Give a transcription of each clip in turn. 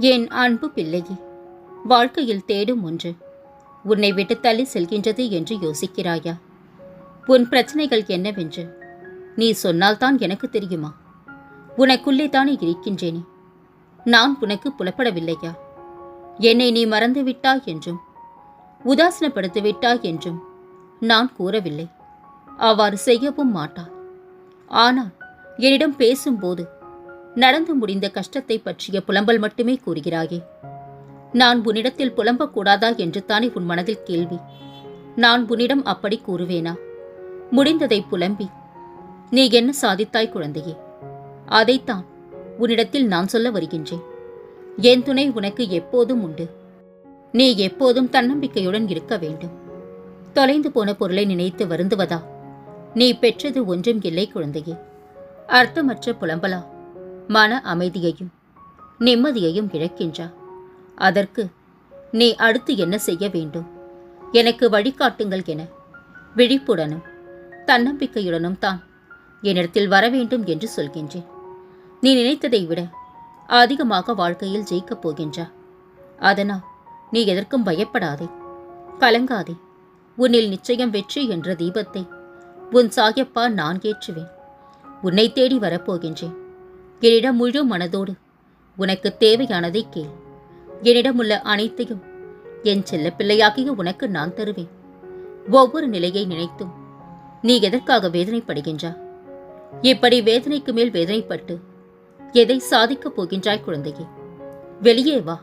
என் அன்பு பிள்ளையே வாழ்க்கையில் தேடும் ஒன்று. உன்னை விட்டு தள்ளி செல்கின்றது என்று யோசிக்கிறாயா? உன் பிரச்சனைகள் என்னவென்று நீ சொன்னால்தான் எனக்கு தெரியுமா? உனக்குள்ளே தானே இருக்கின்றேனே. நான் உனக்கு புலப்படவில்லையா? என்னை நீ மறந்து விட்டாய் என்றும் உதாசனப்படுத்தி விட்டாய் என்றும் நான் கூறவில்லை. அவ்வாறு செய்யவும் மாட்டாய் ஆனால் என்னிடம் பேசும்போது நடந்து முடிந்த கஷ்டத்தை பற்றிய புலம்பல் மட்டுமே கூறுகிறாயே. நான் உன்னிடத்தில் புலம்பக்கூடாதா என்று தானே உன் மனதில் கேள்வி. நான் உன்னிடம் அப்படி கூறுவேனா? முடிந்ததை புலம்பி. நீ என்ன சாதித்தாய் குழந்தையே? அதைத்தான் உன்னிடத்தில் நான் சொல்ல வருகின்றேன். என் துணை உனக்கு எப்போதும் உண்டு. நீ எப்போதும் தன்னம்பிக்கையுடன் இருக்க வேண்டும். தொலைந்து போன பொருளை நினைத்து வருந்துவதா? நீ பெற்றது ஒன்றும் இல்லை குழந்தையே. அர்த்தமற்ற புலம்பலா? மன அமைதியையும் நிம்மதியையும் இழக்கின்றா? அதற்கு நீ அடுத்து என்ன செய்ய வேண்டும்? எனக்கு வழிகாட்டுங்கள் என விழிப்புடனும் தன்னம்பிக்கையுடனும் தான் என்னிடத்தில் வர வேண்டும் என்று சொல்கின்றேன். நீ நினைத்ததை விட அதிகமாக வாழ்க்கையில் ஜெயிக்கப் போகின்றா? அதனால் நீ எதற்கும் பயப்படாதே. கலங்காதே. உன்னில் நிச்சயம் வெற்றி என்ற தீபத்தை உன் சாயப்பா நான் ஏற்றுவேன். உன்னை தேடி வரப்போகின்றேன் என்னிடம் முழு மனதோடு. உனக்கு தேவையானதை கேள். என்னிடம் உள்ள அனைத்தையும் என் செல்ல பிள்ளையாகிய உனக்கு நான் தருவேன். ஒவ்வொரு நிலையை நினைத்தும் நீ எதற்காக வேதனைப்படுகின்றா? இப்படி வேதனைக்கு மேல் வேதனைப்பட்டு எதை சாதிக்கப் போகின்றாய் குழந்தையே? வெளியே வா.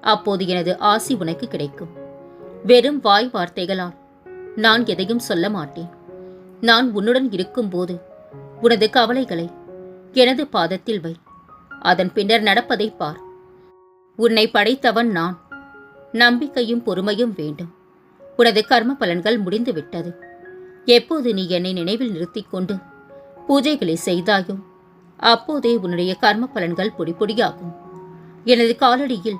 அப்போது எனது ஆசி உனக்கு கிடைக்கும். வெறும் வாய் வார்த்தைகளால் நான் எதையும் சொல்ல மாட்டேன். நான் உன்னுடன் இருக்கும்போது உனது கவலைகளை எனது பாதத்தில் வை. அதன் பின்னர் நடப்பதை பார். உன்னை படைத்தவன் நான். நம்பிக்கையும் பொறுமையும் வேண்டும். உனது கர்ம பலன்கள் முடிந்துவிட்டது எப்போது நீ என்னை நினைவில் நிறுத்திக் கொண்டு பூஜைகளை செய்தாயோ அப்போதே உன்னுடைய கர்ம பலன்கள் பொடிபொடியாகும் எனது காலடியில்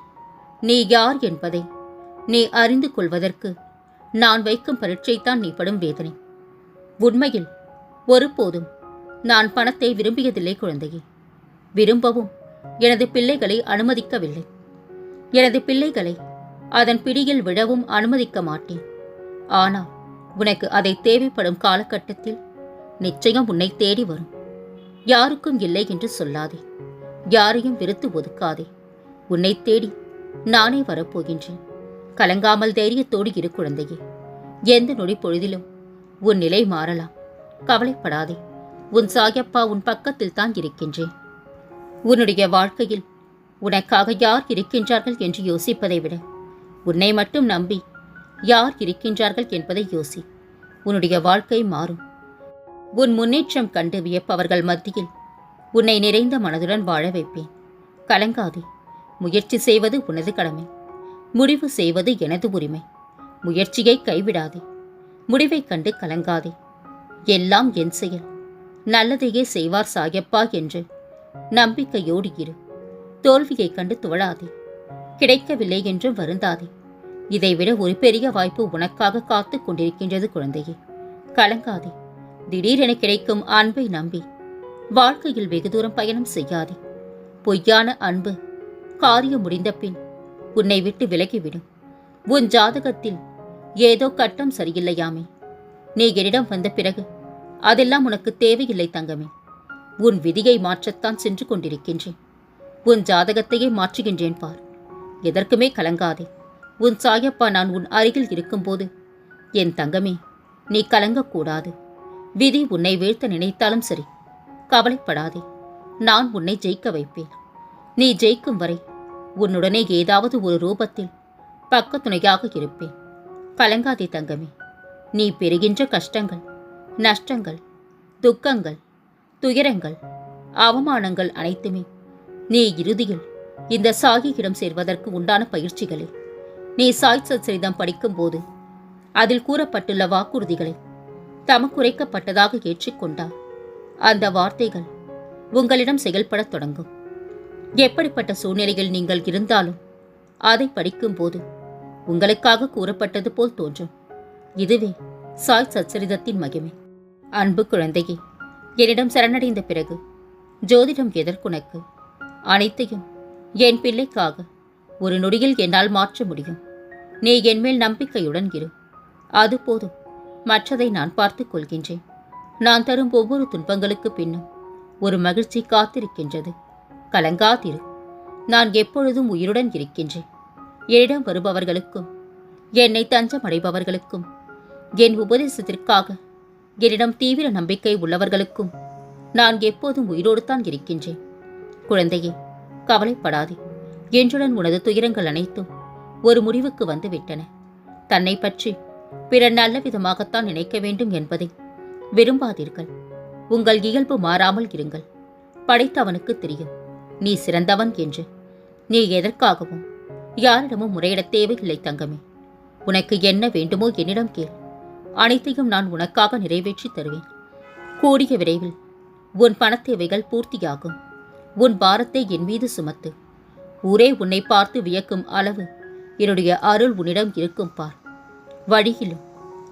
நீ யார் என்பதை நீ அறிந்து கொள்வதற்கு நான் வைக்கும் பரீட்சைத்தான் நீ படும் வேதனை. உண்மையில் ஒருபோதும் நான் பணத்தை விரும்பியதில்லை குழந்தையே. விரும்பவும் எனது பிள்ளைகளை அனுமதிக்கவில்லை. எனது பிள்ளைகளை அதன் பிடியில் விழவும் அனுமதிக்க மாட்டேன். ஆனால் உனக்கு அதை தேவைப்படும் காலகட்டத்தில் நிச்சயம் உன்னை தேடி வரும். யாருக்கும் இல்லை என்று சொல்லாதே. யாரையும் வெறுத்து ஒதுக்காதே. உன்னை தேடி நானே வரப்போகின்றேன். கலங்காமல் தைரியத்தோடு இரு குழந்தையே. எந்த நொடி பொழுதிலும் உன் நிலை மாறலாம். கவலைப்படாதே. உன் சாயப்பா உன் பக்கத்தில் தான் இருக்கின்றேன். உன்னுடைய வாழ்க்கையில் உனக்காக யார் இருக்கின்றார்கள் என்று யோசிப்பதை விட உன்னை மட்டும் நம்பி யார் இருக்கின்றார்கள் என்பதை யோசி. உன்னுடைய வாழ்க்கை மாறும். உன் முன்னேற்றம் கண்டு வியப்பவர்கள் மத்தியில் உன்னை நிறைந்த மனதுடன் வாழ வைப்பேன். கலங்காதே. முயற்சி செய்வது உனது கடமை. முடிவு செய்வது எனது உரிமை. முயற்சியை கைவிடாதே. முடிவைக் கண்டு கலங்காதே. எல்லாம் என் செயல். நல்லதையே செய்வார் சாயப்பா என்று நம்பிக்கையோடு இரு. தோல்வியைக் கண்டு துவழாதே. கிடைக்கவில்லை என்றும் வருந்தாதே. இதைவிட ஒரு பெரிய வாய்ப்பு உனக்காக காத்து கொண்டிருக்கின்றது குழந்தையே. கலங்காதே. திடீரென கிடைக்கும் அன்பை நம்பி. வாழ்க்கையில் வெகு தூரம் பயணம் செய்யாதே. பொய்யான அன்பு. காரியம் முடிந்த பின் உன்னை விட்டு விலகிவிடும். உன் ஜாதகத்தில் ஏதோ கட்டம் சரியில்லையாமே. நீ என்னிடம் வந்த பிறகு அதெல்லாம் உனக்கு தேவையில்லை தங்கமே. உன் விதியை மாற்றத்தான் சென்று கொண்டிருக்கின்றேன். உன் ஜாதகத்தையே மாற்றுகின்றேன் பார். எதற்குமே கலங்காதே. உன் சாயப்பா நான் உன் அருகில் இருக்கும்போது என் தங்கமே நீ கலங்கக்கூடாது. விதி உன்னை வீழ்த்த நினைத்தாலும் சரி கவலைப்படாதே. நான் உன்னை ஜெயிக்க வைப்பேன். நீ ஜெயிக்கும் வரை உன்னுடனே ஏதாவது ஒரு ரூபத்தில் பக்கத்துணையாக இருப்பேன். கலங்காதே தங்கமே. நீ பெறுகின்ற கஷ்டங்கள் நஷ்டங்கள் துக்கங்கள் துயரங்கள் அவமானங்கள் அனைத்துமே நீ இறுதியில் இந்த சாகியிடம் சேர்வதற்கு உண்டான பயிற்சிகளே. நீ சாய் சச்சரிதம் படிக்கும்போது அதில் கூறப்பட்டுள்ள வாக்குறுதிகளை தமக்குரைக்கப்பட்டதாக ஏற்றுக்கொண்டார் அந்த வார்த்தைகள் உங்களிடம் செயல்படத் தொடங்கும். எப்படிப்பட்ட சூழ்நிலையில் நீங்கள் இருந்தாலும் அதை படிக்கும்போது உங்களுக்காக கூறப்பட்டது போல் தோன்றும். இதுவே சாய் சச்சரிதத்தின் மகிமை. அன்பு குழந்தையே என்னிடம் சரணடைந்த பிறகு ஜோதிடம் எதற்குனக்கு அனைத்தையும் என் பிள்ளைக்காக ஒரு நொடியில் என்னால் மாற்ற முடியும். நீ என்மேல் நம்பிக்கையுடன் இரு. அது போதும். மற்றதை நான் பார்த்துக் கொள்கின்றேன். நான் தரும் ஒவ்வொரு துன்பங்களுக்கு பின்னும் ஒரு மகிழ்ச்சி காத்திருக்கின்றது. கலங்காதிரு. நான் எப்பொழுதும் உயிருடன் இருக்கின்றேன். என்னிடம் வருபவர்களுக்கும் என்னை தஞ்சம் அடைபவர்களுக்கும் என் உபதேசத்திற்காக என்னிடம் தீவிர நம்பிக்கை உள்ளவர்களுக்கும் நான் எப்போதும் உயிரோடு தான் இருக்கின்றேன். குழந்தையே கவலைப்படாதே. என்றுடன் உனது துயரங்கள் அனைத்தும் ஒரு முடிவுக்கு வந்து விட்டன தன்னை பற்றி பிறர் நல்ல விதமாகத்தான் நினைக்க வேண்டும் என்பதை விரும்பாதீர்கள். உங்கள் இயல்பு மாறாமல் இருங்கள். படைத்தவனுக்கு தெரியும் நீ சிறந்தவன் என்று. நீ எதற்காகவும் யாரிடமும் முறையிடத் தேவையில்லை தங்கமே. உனக்கு என்ன வேண்டுமோ என்னிடம் கேள். அனைத்தையும் நான் உனக்காக நிறைவேற்றி தருவேன். கூடிய விரைவில் உன் பணத்தேவைகள் பூர்த்தியாகும். உன் பாரத்தை என் மீது சுமத்து. ஊரே உன்னை பார்த்து வியக்கும் அளவு என்னுடைய அருள் உன்னிடம் இருக்கும் பார். வழியிலும்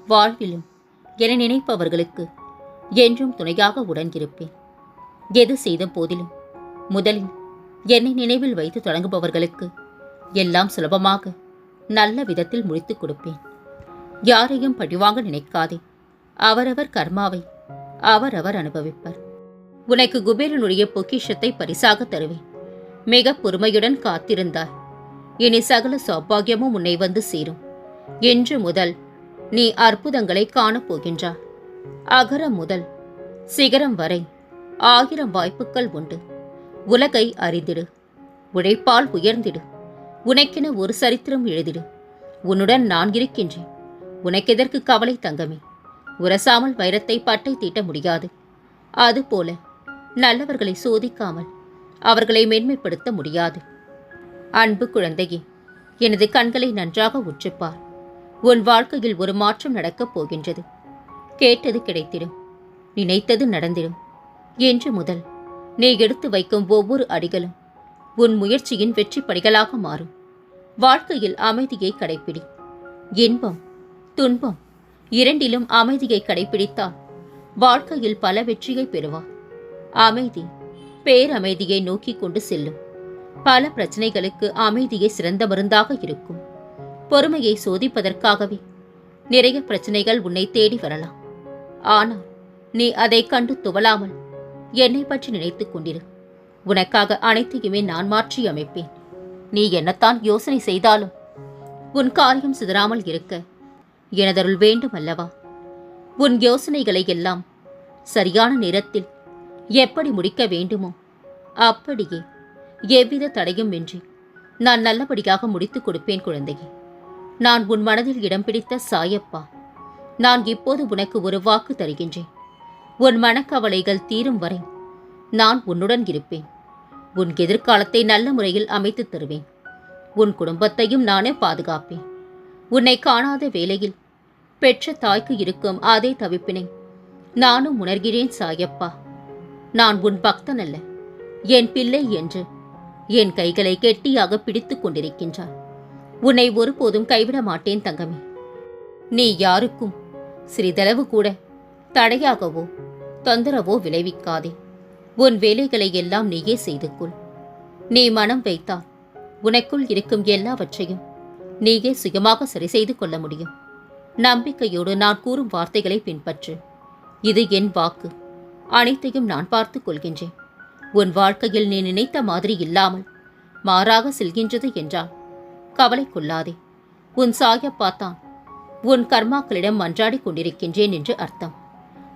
வாழ்விலும் என நினைப்பவர்களுக்கு என்றும் துணையாக உடன் இருப்பேன் எது செய்த போதிலும் முதலில் என்னை நினைவில் வைத்து தொடங்குபவர்களுக்கு எல்லாம் சுலபமாக நல்ல விதத்தில் முடித்துக் கொடுப்பேன். யாரையும் பழிவாங்க நினைக்காதே. அவரவர் கர்மாவை அவரவர் அனுபவிப்பர். உனக்கு குபேரனுடைய பொக்கிஷத்தை பரிசாக தருவேன். மிக பொறுமையுடன் காத்திருந்தாய். இனி சகல சௌபாகியமும் உன்னை வந்து சேரும். இன்று முதல் நீ அற்புதங்களை காணப்போகின்றாய் அகரம் முதல் சிகரம் வரை ஆயிரம் வாய்ப்புகள் உண்டு. உலகை அறிந்திடு. உழைப்பால் உயர்ந்திடு. உனக்கென ஒரு சரித்திரம் எழுதிடு. உன்னுடன் நான் இருக்கின்றேன். உனக்கெதற்கு கவலை தங்கமே? உரசாமல் வைரத்தை பட்டை தீட்ட முடியாது. அதுபோல நல்லவர்களை சோதிக்காமல் அவர்களை மேன்மைப்படுத்த முடியாது. அன்பு குழந்தையே எனது கண்களை நன்றாக உற்றுப்பார். உன் வாழ்க்கையில் ஒரு மாற்றம் நடக்கப் போகின்றது. கேட்டது கிடைத்திடும். நினைத்தது நடந்திடும். என்று முதல் நீ எடுத்து வைக்கும் ஒவ்வொரு அடிகளும் உன் முயற்சியின் வெற்றி படிகளாக மாறும். வாழ்க்கையில் அமைதியை கடைப்பிடி. இன்பம் துன்பம். இரண்டிலும் அமைதியை கடைப்பிடித்தால் வாழ்க்கையில் பல வெற்றியை பெறுவார் அமைதி பேரமைதியை நோக்கி கொண்டு செல்லும். பல பிரச்சனைகளுக்கு அமைதியே சிறந்த மருந்தாக இருக்கும். பொறுமையை சோதிப்பதற்காகவே நிறைய பிரச்சனைகள் உன்னை தேடி வரலாம். ஆனால் நீ அதை கண்டு துவலாமல் என்னை பற்றி நினைத்துக் கொண்டிரு. உனக்காக அனைத்தையுமே நான் மாற்றி அமைப்பேன். நீ என்னத்தான் யோசனை செய்தாலும் உன் காரியம் சிதறாமல் இருக்க எனதருள் வேண்டும் அல்லவா உன் யோசனைகளை எல்லாம் சரியான நேரத்தில் எப்படி முடிக்க வேண்டுமோ அப்படியே எவ்வித தடையும் இன்றி நான் நல்லபடியாக முடித்துக் கொடுப்பேன் குழந்தையே. நான் உன் மனதில் இடம் பிடித்த சாயப்பா நான் இப்போது உனக்கு ஒரு வாக்கு தருகின்றேன். உன் மனக்கவலைகள் தீரும் வரை நான் உன்னுடன் இருப்பேன். உன் எதிர்காலத்தை நல்ல முறையில் அமைத்துத் தருவேன். உன் குடும்பத்தையும் நானே பாதுகாப்பேன். உன்னை காணாத வேளையில் பெற்ற தாய்க்கு இருக்கும் அதே தவிப்பினை நானும் உணர்கிறேன் சாயப்பா. நான் உன் பக்தன் அல்ல. என் பிள்ளை என்று என் கைகளை கெட்டியாக பிடித்துக் கொண்டிருக்கின்றார். உன்னை ஒருபோதும் கைவிட மாட்டேன் தங்கமே. நீ யாருக்கும் சிறிதளவு கூட தடையாகவோ தொந்தரவோ விளைவிக்காதே. உன் வேலைகளை எல்லாம் நீயே செய்து கொள். நீ மனம் வைத்தால் உனக்குள் இருக்கும் எல்லாவற்றையும் நீயே சுயமாக சரி செய்து கொள்ள முடியும். நம்பிக்கையோடு நான் கூறும் வார்த்தைகளை பின்பற்று. இது என் வாக்கு. அனைத்தையும் நான் பார்த்துக் கொள்கின்றேன். உன் வாழ்க்கையில் நீ நினைத்த மாதிரி இல்லாமல் மாறாக செல்கின்றது என்றால் கவலை கொள்ளாதே. உன் சாயப்பாத்தான் உன் கர்மாக்களிடம் மன்றாடிக் கொண்டிருக்கின்றேன் என்று அர்த்தம்.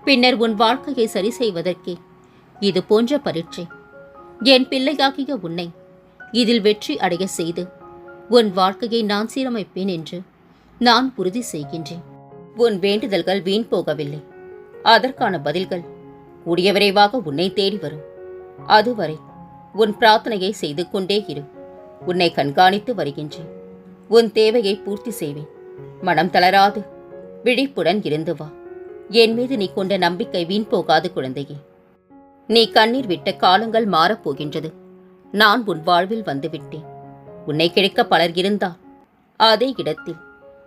பின்னர் உன் வாழ்க்கையை சரி செய்வதற்கே இது போன்ற பரீட்சை. என் பிள்ளையாகிய உன்னை இதில் வெற்றி அடைய செய்து உன் வாழ்க்கையை நான் சீரமைப்பேன் என்று நான் உறுதி செய்கின்றேன். உன் வேண்டுதல்கள் வீண் போகவில்லை. அதற்கான பதில்கள் கூடிய விரைவாக உன்னை தேடி வரும். அதுவரை உன் பிரார்த்தனையை செய்து கொண்டே இரு. உன்னை கண்காணித்து வருகின்றேன். உன் தேவையை பூர்த்தி செய்வேன். மனம் தளராது. விழிப்புடன் இருந்து வா. என் மீது நீ கொண்ட நம்பிக்கை வீண் போகாது குழந்தையே. நீ கண்ணீர் விட்ட காலங்கள் மாறப்போகின்றது. நான் உன் வாழ்வில் வந்துவிட்டேன். உன்னை கிடைக்க பலர் இருந்தால் அதே இடத்தில்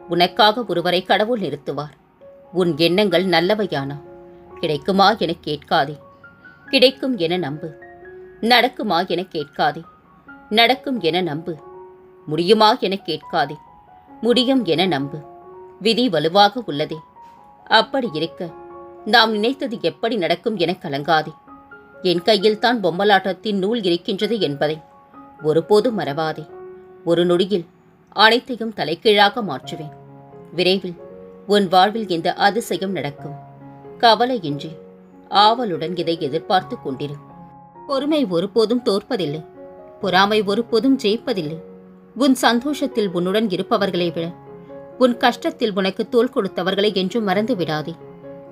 உனக்காக ஒருவரை கடவுள் நிறுத்துவார். உன் எண்ணங்கள் நல்லவையானா? கிடைக்குமா என கேட்காதே. கிடைக்கும் என நம்பு. நடக்குமா என கேட்காதே. நடக்கும் என நம்பு. முடியுமா என கேட்காதே. முடியும் என நம்பு. விதி வலுவாக உள்ளதே. அப்படி இருக்க நாம் நினைத்தது எப்படி நடக்கும் என கலங்காதே. என் கையில்தான் பொம்மலாட்டத்தின் நூல் இருக்கின்றது என்பதை ஒருபோதும் மறவாதே. ஒரு நொடியில் அனைத்தையும் தலைகீழாக மாற்றுவேன். விரைவில் உன் வாழ்வில் இந்த அதிசயம் நடக்கும். கவலையின்றி ஆவலுடன் இதை எதிர்பார்த்து கொண்டிரு. பொறுமை ஒருபோதும் தோற்பதில்லை. பொறாமை ஒருபோதும் ஜெயிப்பதில்லை. உன் சந்தோஷத்தில் உன்னுடன் இருப்பவர்களை விட உன் கஷ்டத்தில் உனக்கு தோல் கொடுத்தவர்களை என்றும் மறந்து விடாதே.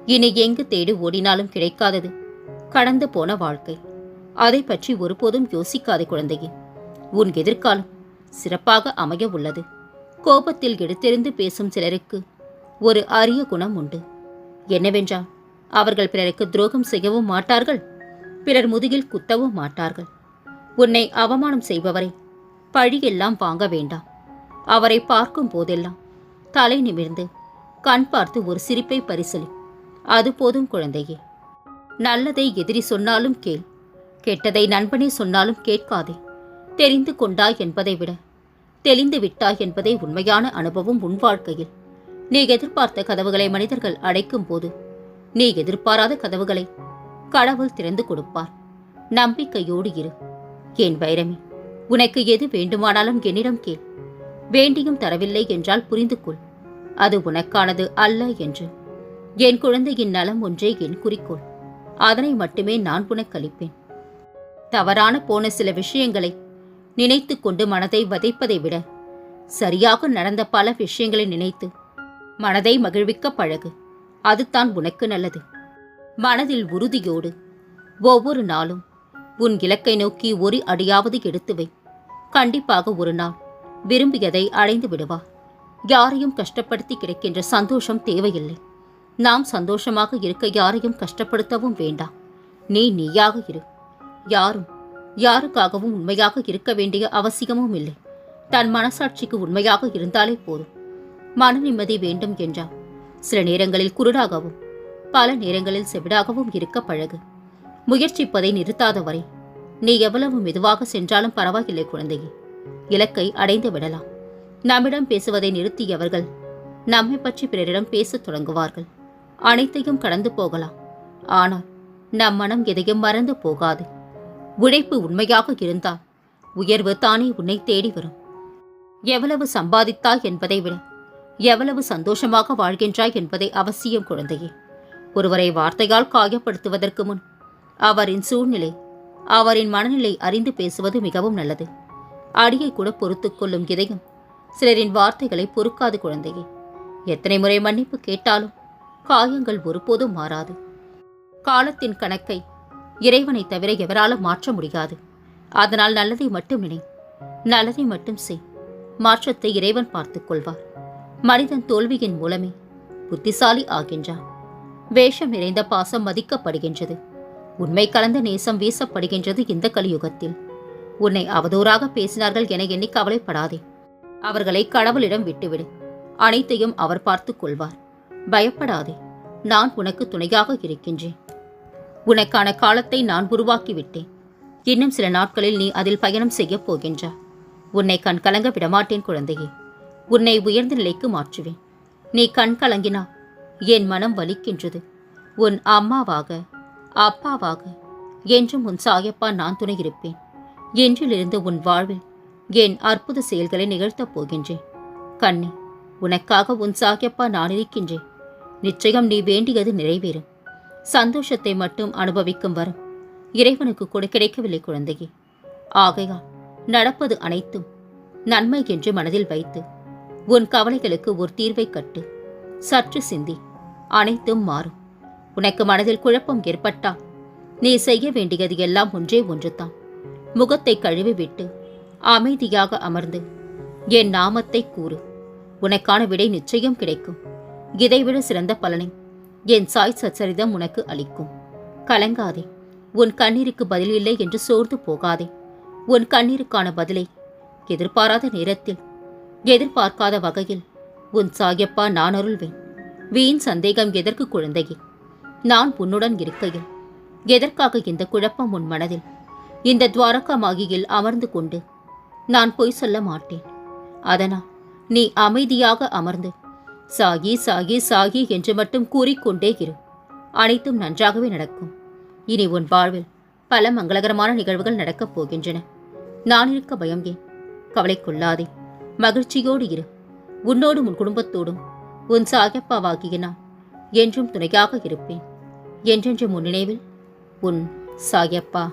இனி எங்கு தேடி ஓடினாலும் கிடைக்காதது கடந்து போன வாழ்க்கை. அதை பற்றி ஒருபோதும் யோசிக்காதே குழந்தையே. உன் எதிர்காலம் சிறப்பாக அமைய உள்ளது. கோபத்தில் எடுத்தெறிந்து பேசும் சிலருக்கு ஒரு அரிய குணம் உண்டு. என்னவென்றால் அவர்கள் பிறருக்கு துரோகம் செய்யவும் மாட்டார்கள் பிறர் முதுகில் குத்தவும் மாட்டார்கள். உன்னை அவமானம் செய்பவரை பழியெல்லாம் வாங்க வேண்டாம். அவரை பார்க்கும் போதெல்லாம் தலை நிமிர்ந்து கண் பார்த்து ஒரு சிரிப்பை பரிசலி அது போதும் குழந்தையே. நல்லதை எதிரி சொன்னாலும் கேள் கெட்டதை நண்பனே சொன்னாலும் கேட்காதே. தெரிந்து கொண்டாய் என்பதை விட தெளிந்து விட்டாய் என்பதே உண்மையான அனுபவம் உன் வாழ்க்கையில். நீ எதிர்பார்த்த கதவுகளை மனிதர்கள் அடைக்கும் போது நீ எதிர்பாராத கதவுகளை கடவுள் திறந்து கொடுப்பார். நம்பிக்கையோடு இரு. என் வைரமே உனக்கு எது வேண்டுமானாலும் என்னிடம் கேள். வேண்டியும் தரவில்லை என்றால் புரிந்து கொள். அது உனக்கானது அல்ல என்று. என் குழந்தையின் நலம் ஒன்றே என் குறிக்கோள். அதனை மட்டுமே நான் உனக்களிப்பேன் தவறான போன சில விஷயங்களை நினைத்து கொண்டு மனதை வதைப்பதை விட சரியாக நடந்த பல விஷயங்களை நினைத்து மனதை மகிழ்விக்க பழகு. அதுதான் உனக்கு நல்லது. மனதில் உறுதியோடு ஒவ்வொரு நாளும் உன் இலக்கை நோக்கி ஒரு அடியாவது எடுத்து வை. கண்டிப்பாக ஒரு நாள் விரும்பியதை அடைந்து விடுவா. யாரையும் கஷ்டப்படுத்தி கிடைக்கின்ற சந்தோஷம் தேவையில்லை. நாம் சந்தோஷமாக இருக்க யாரையும் கஷ்டப்படுத்தவும் வேண்டாம். நீ நீயாக இரு. யாரும் யாருக்காகவும் உண்மையாக இருக்க வேண்டிய அவசியமும் இல்லை. தன் மனசாட்சிக்கு உண்மையாக இருந்தாலே போதும். மன நிம்மதி வேண்டும் என்றார் சில நேரங்களில் குருடாகவும் பல நேரங்களில் செவிடாகவும் இருக்க பழகு. முயற்சிப்பதை நிறுத்தாத வரை நீ எவ்வளவு மெதுவாக சென்றாலும் பரவாயில்லை குழந்தையே. இலக்கை அடைந்து விடலாம். நம்மிடம் பேசுவதை நிறுத்தியவர்கள் நம்மை பற்றி பிறரிடம் பேசத் தொடங்குவார்கள். அனைத்தையும் கடந்து போகலாம். ஆனால் நம் மனம் எதையும் மறந்து போகாது. உழைப்பு உண்மையாக இருந்தால் உயர்வு தானே உன்னை தேடி வரும். எவ்வளவு சம்பாதித்தாய் என்பதை விட எவ்வளவு சந்தோஷமாக வாழ்கின்றாய் என்பதை அவசியம் குழந்தையே. ஒருவரை வார்த்தையால் காயப்படுத்துவதற்கு முன் அவரின் சூழ்நிலை அவரின் மனநிலை அறிந்து பேசுவது மிகவும் நல்லது. அடியை கூட பொறுத்துக் கொள்ளும் இதயம் சிலரின் வார்த்தைகளை பொறுக்காது குழந்தையே. எத்தனை முறை மன்னிப்பு கேட்டாலும் காயங்கள் ஒருபோதும் மாறாது. காலத்தின் கணக்கை இறைவனை தவிர எவராலும் மாற்ற முடியாது. அதனால் நல்லதை மட்டும் நினை நல்லதை மட்டும் செய். மாற்றத்தை இறைவன் பார்த்துக் கொள்வார். மனிதன் தோல்வியின் மூலமே புத்திசாலி ஆகின்றான். வேஷம் நிறைந்த பாசம் மதிக்கப்படுகின்றது. உண்மை கலந்த நேசம் வீசப்படுகின்றது இந்த கலியுகத்தில். உன்னை அவதூறாக பேசினார்கள் என எண்ணி கவலைப்படாதே. அவர்களை கடவுளிடம் விட்டுவிடு. அனைத்தையும் அவர் பார்த்துக் கொள்வார். பயப்படாதே. நான் உனக்கு துணையாக இருக்கின்றேன். உனக்கான காலத்தை நான் உருவாக்கிவிட்டேன். இன்னும் சில நாட்களில் நீ அதில் பயணம் செய்யப் போகின்றா உன்னை கண் கலங்க விடமாட்டேன் குழந்தையே. உன்னை உயர்ந்த நிலைக்கு மாற்றுவேன். நீ கண் கலங்கினா என் மனம் வலிக்கின்றது. உன் அம்மாவாக அப்பாவாக என்றும் உன் சாயப்பா நான் துணை இருப்பேன். என்றிலிருந்து உன் வாழ்வில் என் அற்புத செயல்களை நிகழ்த்தப் போகின்றேன். கண்ணே உனக்காக உன் சாகியப்பா நான் இருக்கின்றேன். நிச்சயம் நீ வேண்டியது நிறைவேறும். சந்தோஷத்தை மட்டும் அனுபவிக்கும் வரும். இறைவனுக்கு கூட கிடைக்கவில்லை குழந்தையே. ஆகையால் நடப்பது அனைத்தும் நன்மை என்று மனதில் வைத்து உன் கவலைகளுக்கு ஒரு தீர்வை கட்டு. சற்று சிந்தி அனைத்தும் மாறும். உனக்கு மனதில் குழப்பம் ஏற்பட்டால் நீ செய்ய வேண்டியது எல்லாம் ஒன்றே ஒன்றுதான். முகத்தை கழுவிவிட்டு அமைதியாக அமர்ந்து என் நாமத்தை கூறு. உனக்கான விடை நிச்சயம் கிடைக்கும். இதைவிட சிறந்த பலனை என் சாய் சச்சரிதம் உனக்கு அளிக்கும். கலங்காதே. உன் கண்ணீருக்கு பதில் இல்லை என்று சோர்ந்து போகாதே. உன் கண்ணீருக்கான பதிலை எதிர்பாராத நேரத்தில் எதிர்பார்க்காத வகையில் உன் சாயப்பா நான் அருள்வேன். வீண் சந்தேகம் எதற்கு குழந்தையே? நான் உன்னுடன் இருக்கையில் எதற்காக இந்த குழப்பம் உன் மனதில்? இந்த துவாரகா மாகியில் அமர்ந்து கொண்டு நான் பொய் சொல்ல மாட்டேன். அதனால் நீ அமைதியாக அமர்ந்து சாகி சாகி சாகி என்று மட்டும் கூறிக்கொண்டே இரு. அனைத்தும் நன்றாகவே நடக்கும். இனி உன் வாழ்வில் பல மங்களகரமான நிகழ்வுகள் நடக்கப் போகின்றன. நான் இருக்க பயம் ஏன்? கவலை கொள்ளாதே. மகிழ்ச்சியோடு இரு. உன்னோடும் உன் குடும்பத்தோடும் உன் சாகப்பாவாகிய நான் என்றும் துணையாக இருப்பேன். என்றென்றும் உன் நினைவில் உன் சாயப்பா